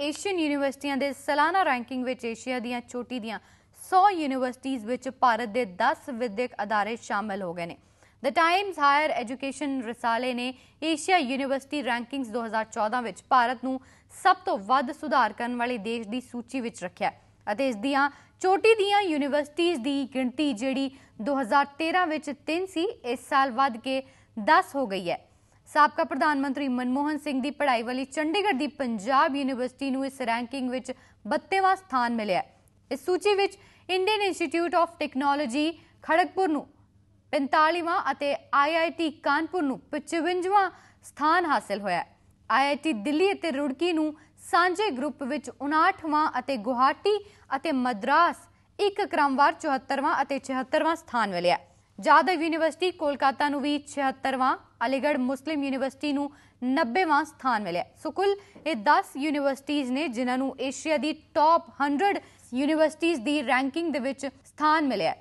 Asian ਯੂਨੀਵਰਸਿਟੀਆਂ ਦੇ ਸਾਲਾਨਾ ਰੈਂਕਿੰਗ ਵਿੱਚ ਏਸ਼ੀਆ ਦੀਆਂ ਚੋਟੀ ਦੀਆਂ 100 ਯੂਨੀਵਰਸਿਟੀਆਂ ਵਿੱਚ ਭਾਰਤ ਦੇ 10 ਵਿਦਿਅਕ ਅਦਾਰੇ ਸ਼ਾਮਲ ਹੋ ਗਏ ਨੇ। ਦ ਟਾਈਮਜ਼ ਹਾਇਰ ਐਜੂਕੇਸ਼ਨ ਰਸਾਲੇ ਨੇ ਏਸ਼ੀਆ ਯੂਨੀਵਰਸਿਟੀ ਰੈਂਕਿੰਗਸ 2014 ਵਿੱਚ ਭਾਰਤ ਨੂੰ ਸਭ ਤੋਂ ਵੱਧ ਸੁਧਾਰ ਕਰਨ ਵਾਲੇ ਦੇਸ਼ ਦੀ ਸੂਚੀ ਵਿੱਚ ਰੱਖਿਆ ਅਤੇ ਇਸ ਦੀਆਂ ਚੋਟੀ ਦੀਆਂ ਯੂਨੀਵਰਸਿਟੀਆਂ ਦੀ ਗਿਣਤੀ ਜਿਹੜੀ 2013 ਵਿੱਚ 3 ਸੀ, ਇਸ ਸਾਲ ਵੱਧ ਕੇ 10 ਹੋ ਗਈ ਹੈ। ਸਾਬਕਾ ਪ੍ਰਧਾਨ ਮੰਤਰੀ ਮਨਮੋਹਨ ਸਿੰਘ ਦੀ ਪੜ੍ਹਾਈ ਵਾਲੀ ਚੰਡੀਗੜ੍ਹ ਦੀ ਪੰਜਾਬ ਯੂਨੀਵਰਸਿਟੀ ਨੂੰ ਇਸ ਰੈਂਕਿੰਗ ਵਿੱਚ 32ਵਾਂ ਸਥਾਨ ਮਿਲਿਆ ਇਸ ਸੂਚੀ ਵਿੱਚ Indian institute of technology Kharagpur ਨੂੰ 45ਵਾਂ ਅਤੇ ਆਈਆਈਟੀ ਕਾਨਪੁਰ ਨੂੰ 55ਵਾਂ ਸਥਾਨ ਹਾਸਲ ਹੋਇਆ ਆਈਆਈਟੀ ਦਿੱਲੀ ਅਤੇ ਰੁੜਕੀ ਨੂੰ ਸਾਂਝੇ ਗਰੁੱਪ ਵਿੱਚ 59ਵਾਂ ਅਤੇ ਗੁਹਾਟੀ ਅਤੇ ਮਦਰਾਸ ਇੱਕ ਕ੍ਰਮਵਾਰ 74ਵਾਂ ਅਤੇ 76ਵਾਂ ਸਥਾਨ ਮਿਲਿਆ ਜਾਦਵ ਯੂਨੀਵਰਸਿਟੀ ਕੋਲਕਾਤਾ ਨੂੰ ਵੀ 76ਵਾਂ ਅਲੀਗੜ੍ਹ ਮੁਸਲਿਮ ਯੂਨੀਵਰਸਿਟੀ ਨੂੰ 90ਵਾਂ ਸਥਾਨ ਮਿਲਿਆ। ਸੋ ਕੁੱਲ ਇਹ 10 ਯੂਨੀਵਰਸਿਟੀਆਂ ਨੇ ਜਿਨ੍ਹਾਂ ਨੂੰ ਏਸ਼ੀਆ ਦੀ ਟੌਪ 100 ਯੂਨੀਵਰਸਿਟੀਆਂ ਦੀ ਰੈਂਕਿੰਗ ਦੇ ਵਿੱਚ ਸਥਾਨ ਮਿਲਿਆ।